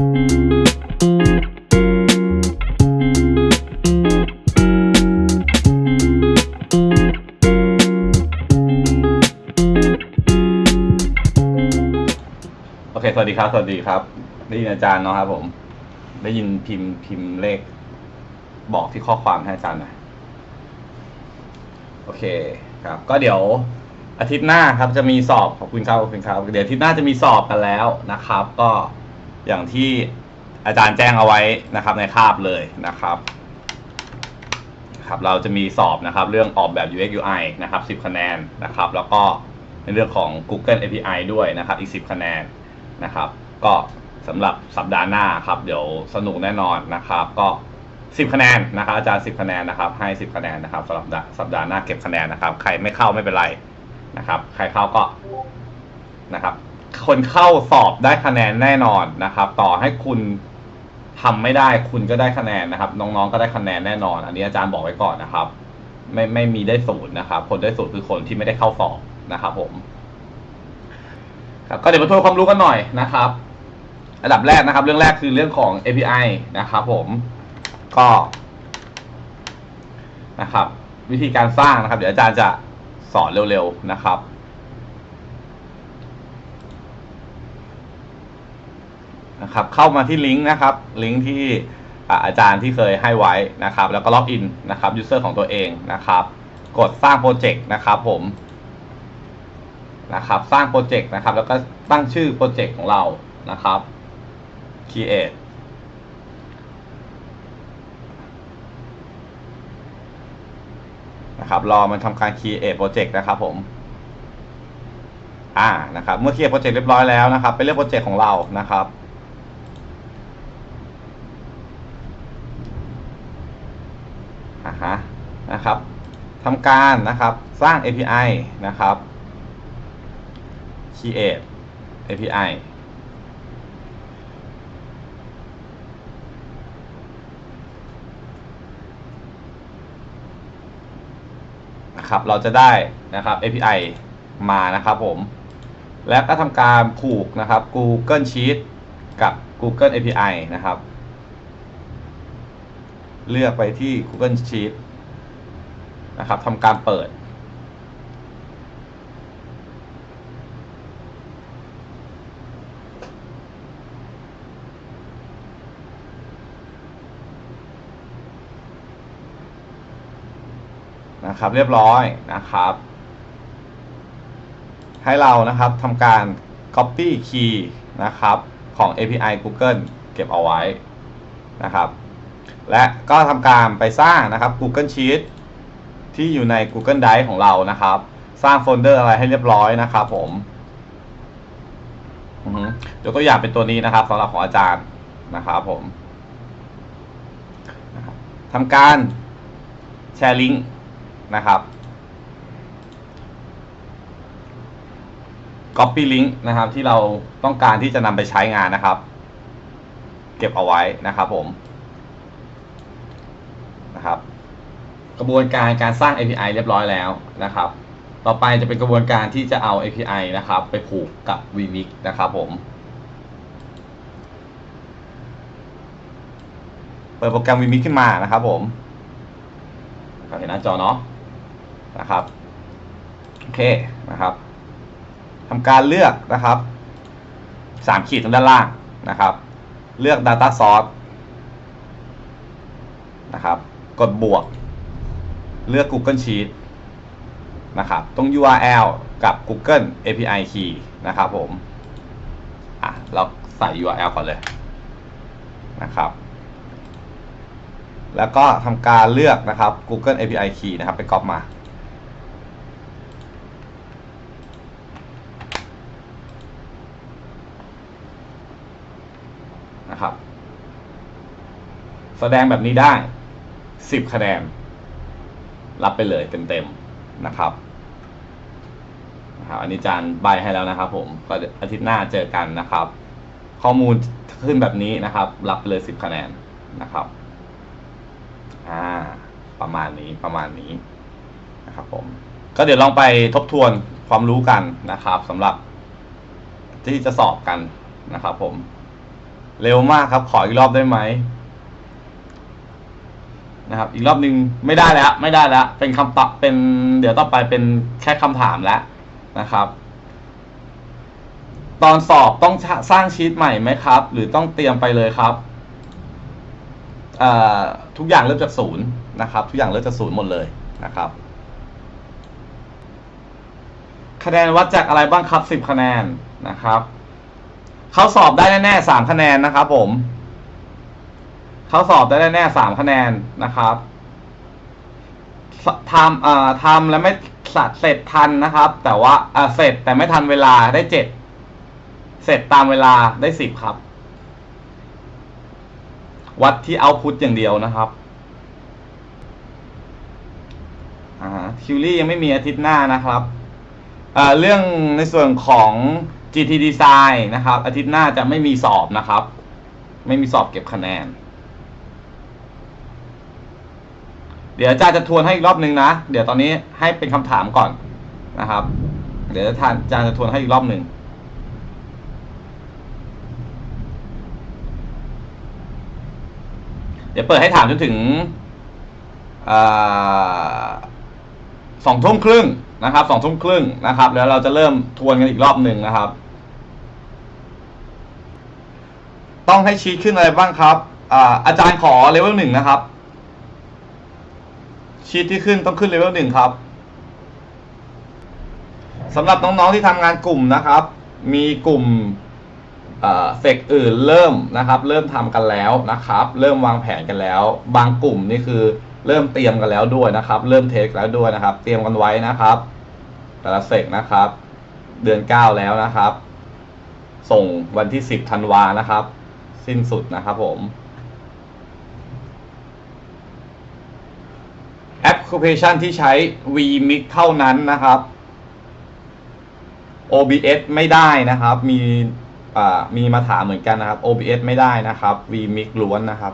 โอเค สวัสดีครับ สวัสดีครับ ได้ยินอาจารย์เนาะครับผม ได้ยินพิมพ์พิมพ์เลข บอกที่ข้อความให้อาจารย์หน่อย โอเคครับ ก็เดี๋ยวอาทิตย์หน้าครับจะมีสอบ ขอบคุณครับ ขอบคุณครับ เดี๋ยวอาทิตย์หน้าจะมีสอบกันแล้วนะครับ ก็ อย่างที่อาจารย์แจ้งเอาไว้นะครับในคาบเลยนะครับครับเราจะมีสอบนะครับเรื่องออกแบบ UX UI นะครับ 10 คะแนนนะครับ แล้วก็ในเรื่องของ Google API ด้วยนะครับ อีก 10 คะแนนนะครับ ก็สำหรับสัปดาห์หน้าครับ เดี๋ยวสนุกแน่นอนนะครับ ก็ 10 คะแนนนะครับ อาจารย์ 10 คะแนนนะครับ ให้ 10 คะแนนนะครับสำหรับสัปดาห์หน้าเก็บคะแนนนะครับ ใครไม่เข้าไม่เป็นไรนะครับ ใครเข้าก็นะครับ คนเข้าสอบได้คะแนนแน่นอนนะครับ ต่อให้คุณทำไม่ได้คุณก็ได้คะแนนนะครับ น้องๆก็ได้คะแนนแน่นอน อันนี้อาจารย์บอกไว้ก่อนนะครับ ไม่ไม่มีได้ศูนย์นะครับ คนได้ศูนย์คือคนที่ไม่ได้เข้าสอบนะครับ ผมครับก็เดี๋ยวมาทวนความรู้กันหน่อยนะครับอันดับแรกนะครับ เรื่องแรกคือเรื่องของ API นะครับ ผมก็นะครับ วิธีการสร้างนะครับ เดี๋ยวอาจารย์จะสอนเร็วๆนะครับ นะครับเข้ามาที่ลิงก์นะครับลิงก์ที่อาจารย์ที่เคยให้ไว้นะครับ แล้วก็ล็อกอินนะครับยูเซอร์ของตัวเองนะครับ กดสร้างโปรเจกต์นะครับผมนะครับสร้างโปรเจกต์นะครับ แล้วก็ตั้งชื่อโปรเจกต์ของเรานะครับ create นะครับรอมันทำการ create โปรเจกต์นะครับผมอ่านะครับ เมื่อ create โปรเจกต์เรียบร้อยแล้วนะครับไปเลือกโปรเจกต์ของเรานะครับ อ่านะครับทำการนะครับสร้าง API นะครับ create API นะครับเราจะได้นะครับ API มานะครับผม แล้วก็ทำการผูกนะครับ Google Sheet กับ Google API นะครับ เลือกไปที่ Google Sheet นะครับทำการเปิด นะครับเรียบร้อยนะครับ ให้เรานะครับทำการ copy key นะครับของ API Google เก็บเอาไว้นะครับ และก็ทำการไปสร้างนะครับ Google Sheet ที่อยู่ใน Google Drive ของเรานะครับ สร้างโฟลเดอร์อะไรให้เรียบร้อยนะครับผมยกตัวอย่างเป็นตัวนี้นะครับสำหรับของอาจารย์นะครับผมทำการแชร์ลิงก์นะครับ Copy Link นะครับที่เราต้องการที่จะนำไปใช้งานนะครับ เก็บเอาไว้นะครับผม นะครับ กระบวนการการสร้าง API เรียบร้อยแล้วนะครับ ต่อไปจะเป็นกระบวนการที่จะเอา API นะครับ ไปผูกกับ vMix นะครับผมเปิดโปรแกรม vMix ขึ้นมานะครับผมเห็นหน้าจอเนาะนะครับโอเคนะครับทำการเลือกนะครับสามขีดทางด้านล่างนะครับ เลือก Data Source นะครับ กดบวก เลือก Google Sheet นะครับตรง URL กับ Google API Key นะครับผมอะเราใส่ URL ก่อนเลยนะครับ แล้วก็ทำการเลือกนะครับ Google API Key นะครับ ไปก๊อปมา นะครับ แสดงแบบนี้ได้ 10 คะแนน รับไปเลยเต็มๆนะครับนะครับ อันนี้อาจารย์ใบให้แล้วนะครับ ผมก็อาทิตย์หน้าเจอกันนะครับ ข้อมูลขึ้นแบบนี้นะครับ รับไปเลย10คะแนนนะครับอ่าประมาณนี้ประมาณนี้นะครับ ผม ก็เดี๋ยวลองไปทบทวนความรู้กันนะครับสำหรับที่จะสอบกันนะครับ ผม เร็วมากครับ ขออีกรอบได้ไหม นะครับ อีกรอบหนึ่งไม่ได้แล้ว ไม่ได้แล้ว เป็นคำตอบเป็นเดี๋ยวต่อไปเป็นแค่คำถามแล้วนะครับ ตอนสอบต้องสร้างชีตใหม่ไหมครับ หรือต้องเตรียมไปเลยครับทุกอย่างเริ่มจากศูนย์นะครับ ทุกอย่างเริ่มจากศูนย์หมดเลยนะครับ คะแนนวัดจากอะไรบ้างครับสิบคะแนนนะครับ เขาสอบได้แน่ๆสามคะแนนนะครับผม เขาสอบได้แน่ๆสามคะแนนนะครับทำเอ่อทำแล้วไม่สัเสร็จทันนะครับ แต่ว่าเอ่อเสร็จแต่ไม่ทันเวลาได้เจ็ดเสร็จตามเวลาได้สิบครับ วัดที่เอาพุทอย่างเดียวนะครับอ่าคิวรี่ยังไม่มีอาทิตย์หน้านะครับเอ่อเรื่องในส่วนของ GT Design นะครับ อาทิตย์หน้าจะไม่มีสอบนะครับ ไม่มีสอบเก็บคะแนน เดี๋ยวอาจารย์จะทวนให้อีกรอบนึงนะ เดี๋ยวตอนนี้ให้เป็นคำถามก่อนนะครับ เดี๋ยวอาจารย์จะทวนให้อีกรอบหนึ่งเดี๋ยวเปิดให้ถามจนถึงสองทุ่มครึ่งนะครับสองทุ่มครึ่งนะครับ แล้วเราจะเริ่มทวนกันอีกรอบหนึ่งนะครับ ต้องให้ชีตขึ้นอะไรบ้างครับออาจารย์ขอเลเวลหนึ่งนะครับ ชีตที่ขึ้นต้องขึ้นเลเวลหนึ่งครับสำหรับน้องๆที่ทำงานกลุ่มนะครับ มีกลุ่มเฟกอื่นเริ่มนะครับ เริ่มทำกันแล้วนะครับ เริ่มวางแผนกันแล้ว บางกลุ่มนี่คือเริ่มเตรียมกันแล้วด้วยนะครับ เริ่มเทคแล้วด้วยนะครับ เตรียมกันไว้นะครับ แต่ละเฟกนะครับ เดือนเก้าแล้วนะครับ ส่งวันที่สิบธันวานะครับ สิ้นสุดนะครับผม แอปพลิเคชันที่ใช้ vMix เท่านั้นนะครับ OBS ไม่ได้นะครับ มีมีมาถามเหมือนกันนะครับ OBS ไม่ได้นะครับ vMix ล้วนนะครับ